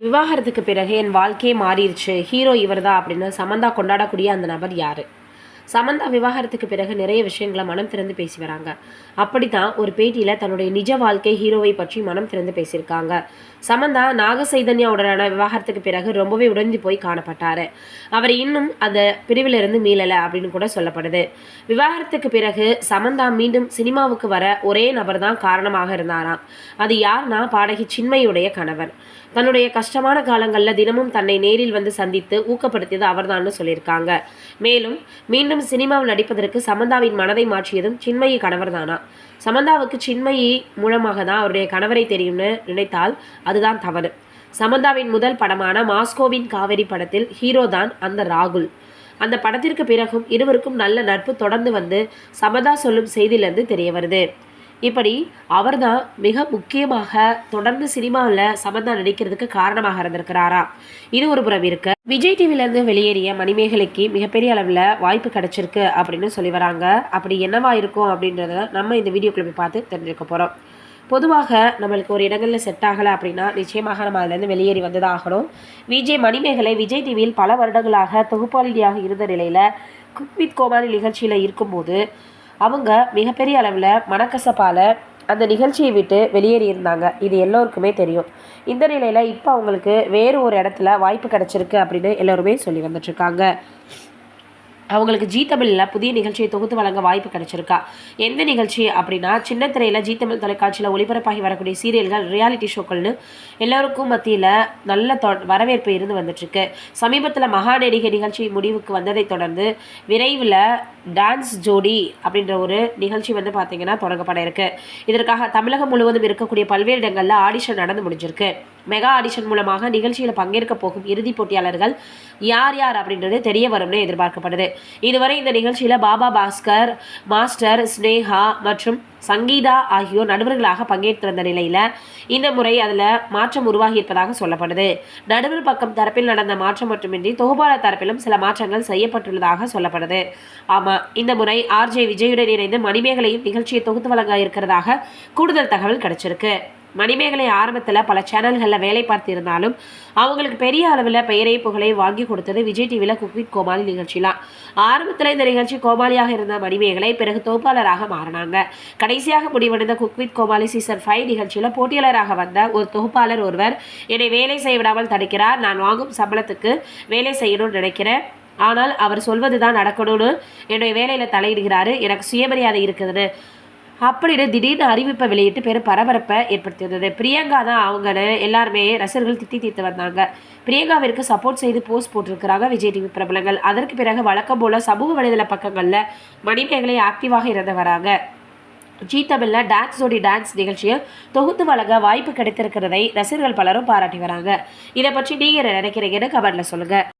விவாகரத்துக்கு பிறகு என் வாழ்க்கையே மாறிடுச்சு. ஹீரோ இவர்தான் அப்படின்னு சமந்தா கொண்டாடக்கூடிய அந்த நபர் யாரு? சமந்தா விவாகரத்துக்கு பிறகு நிறைய விஷயங்களை மனம் திறந்து பேசி வராங்க. அப்படி தான் ஒரு பேட்டியில் தன்னுடைய நிஜ வாழ்க்கை ஹீரோவை பற்றி மனம் திறந்து பேசியிருக்காங்க. சமந்தா நாக சைதன்யாவுடனான விவாகரத்துக்கு பிறகு ரொம்பவே உடைந்து போய் காணப்பட்டார். அவர் இன்னும் அந்த பிரிவிலிருந்து மீளலை அப்படின்னு கூட சொல்லப்படுது. விவாகரத்துக்கு பிறகு சமந்தா மீண்டும் சினிமாவுக்கு வர ஒரே நபர் தான் காரணமாக இருந்தாராம். அது யார்னா பாடகி சின்மையுடைய கணவர். தன்னுடைய கஷ்டமான காலங்களில் தினமும் தன்னை நேரில் வந்து சந்தித்து ஊக்கப்படுத்தியது அவர்தான்னு சொல்லியிருக்காங்க. மேலும் மீண்டும் மீண்டும் சினிமாவில் நடிப்பதற்கு சமந்தாவின் மனதை மாற்றியதும் சின்மயி கணவர் தானா சமந்தாவுக்கு சின்மயி மூலமாக தான் அவருடைய கணவரை தெரியும்னு நினைத்தால் அதுதான் தவறு. சமந்தாவின் முதல் படமான மாஸ்கோவின் காவேரி படத்தில் ஹீரோ தான் அந்த ராகுல். அந்த படத்திற்கு பிறகும் இருவருக்கும் நல்ல நட்பு தொடர்ந்து வந்து சமதா சொல்லும் செய்தியிலிருந்து தெரிய வருது. இப்படி அவர்தான் மிக முக்கியமாக தொடர்ந்து சினிமாவில் சமந்தா நடிக்கிறதுக்கு காரணமாக இருந்திருக்கிறாரா? இது ஒரு புறம் இருக்க. விஜய் டிவிலேருந்து வெளியேறிய மணிமேகலைக்கு மிகப்பெரிய அளவில் வாய்ப்பு கிடைச்சிருக்கு அப்படின்னு சொல்லி வராங்க. அப்படி என்னவா இருக்கும் அப்படின்றத நம்ம இந்த வீடியோக்குள்ள போய் பார்த்து தெரிஞ்சுக்க போகிறோம் பொதுவாக நம்மளுக்கு ஒரு இடங்களில் செட் ஆகலை அப்படின்னா நிச்சயமாக நம்ம அதுலேருந்து வெளியேறி வந்ததாகணும் விஜய் மணிமேகலை விஜய் டிவியில் பல வருடங்களாக தொகுப்பாளியாக இருந்த நிலையில் குக் வித் கோமாளி நிகழ்ச்சியில் இருக்கும்போது அவங்க மிகப்பெரிய அளவில் மனக்கசப்பால் அந்த நிகழ்ச்சியை விட்டு வெளியேறி இருந்தாங்க. இது எல்லோருக்குமே தெரியும். இந்த நிலையில் இப்போ அவங்களுக்கு வேறு ஒரு இடத்துல வாய்ப்பு கிடச்சிருக்கு அப்படின்னு எல்லோருமே சொல்லி வந்துட்டுருக்காங்க அவங்களுக்கு ஜி தமிழில் புதிய நிகழ்ச்சியை தொகுத்து வழங்க வாய்ப்பு கிடைச்சிருக்கா? எந்த நிகழ்ச்சி அப்படின்னா சின்ன திரையில் ஜி தமிழ் தொலைக்காட்சியில் ஒளிபரப்பாகி வரக்கூடிய சீரியல்கள் ரியாலிட்டி ஷோக்கள்னு எல்லோருக்கும் மத்தியில் நல்ல தொ வரவேற்பு இருந்து வந்துட்டுருக்கு. சமீபத்தில் மகாநடிகை நிகழ்ச்சி முடிவுக்கு வந்ததை தொடர்ந்து விரைவில் டான்ஸ் ஜோடி அப்படின்ற ஒரு நிகழ்ச்சி வந்து பார்த்திங்கன்னா தொடங்கப்பட இருக்குது இதற்காக தமிழகம் முழுவதும் இருக்கக்கூடிய பல்வேறு இடங்களில் ஆடிஷன் நடந்து முடிஞ்சிருக்கு. மெகா ஆடிஷன் மூலமாக நிகழ்ச்சியில் பங்கேற்க போகும் இறுதிப் போட்டியாளர்கள் யார் யார் அப்படின்றது தெரிய வரும்னு எதிர்பார்க்கப்படுது. இதுவரை இந்த நிகழ்ச்சியில் பாபா பாஸ்கர் மாஸ்டர் ஸ்னேகா மற்றும் சங்கீதா ஆகியோர் நடுவர்களாக பங்கேற்று வந்த நிலையில் இந்த முறை அதில் மாற்றம் உருவாகி இருப்பதாக சொல்லப்படுது. நடுவர் பக்கம் தரப்பில் நடந்த மாற்றம் மட்டுமின்றி தொகுப்பாளர் தரப்பிலும் சில மாற்றங்கள் செய்யப்பட்டுள்ளதாக சொல்லப்படுது. ஆமாம் இந்த முறை ஆர்ஜே விஜயுடன் இணைந்து மணிமேகலையும் நிகழ்ச்சியை தொகுத்து வழங்க இருக்கிறதாக கூடுதல் தகவல் கிடைச்சிருக்கு. மணிமேகலை ஆரம்பத்தில் பல சேனல்களில் வேலை பார்த்திருந்தாலும் அவங்களுக்கு பெரிய அளவில் பெயரை புகழை வாங்கி கொடுத்தது விஜய் டிவியில் குக்வித் கோமாளி நிகழ்ச்சிலாம் ஆரம்பத்தில் இந்த நிகழ்ச்சி கோமாளியாக இருந்த மணிமேகலை பிறகு தொகுப்பாளராக மாறினாங்க. கடைசியாக முடிவடைந்த குக்வித் கோமாளி சீசன் ஃபைவ் நிகழ்ச்சியில் போட்டியாளராக வந்த ஒரு தொகுப்பாளர் ஒருவர் என்னை வேலை செய்ய விடாமல் தடுக்கிறார் நான் வாங்கும் சம்பளத்துக்கு வேலை செய்யணும்னு நினைக்கிறேன். ஆனால் அவர் சொல்வது தான் நடக்கணும்னு என்னுடைய வேலையில் தலையிடுகிறாரு. எனக்கு சுயமரியாதை இருக்குதுன்னு அப்படின்னு திடீர்னு அறிவிப்பை வெளியிட்டு பெரும் பரபரப்பை ஏற்படுத்தியிருந்தது. பிரியங்கா தான் அவங்கன்னு எல்லாருமே ரசிகர்கள் திட்டி தீர்த்து வந்தாங்க. பிரியங்காவிற்கு சப்போர்ட் செய்து போஸ்ட் போட்டிருக்கிறாங்க விஜய் டிவி பிரபலங்கள். அதற்கு பிறகு வழக்கம் போல சமூக வலைதள பக்கங்களில் மணிமேகலை ஆக்டிவாக இருந்து வராங்க. ஜீ தமிழில் டான்ஸ் ஜோடி டான்ஸ் நிகழ்ச்சியை தொகுத்து வழங்க வாய்ப்பு கிடைத்திருக்கிறதை ரசிகர்கள் பலரும் பாராட்டி வராங்க. இதை பற்றி நீங்கள் நினைக்கிறீங்கன்னு கமெண்ட்டில் சொல்லுங்கள்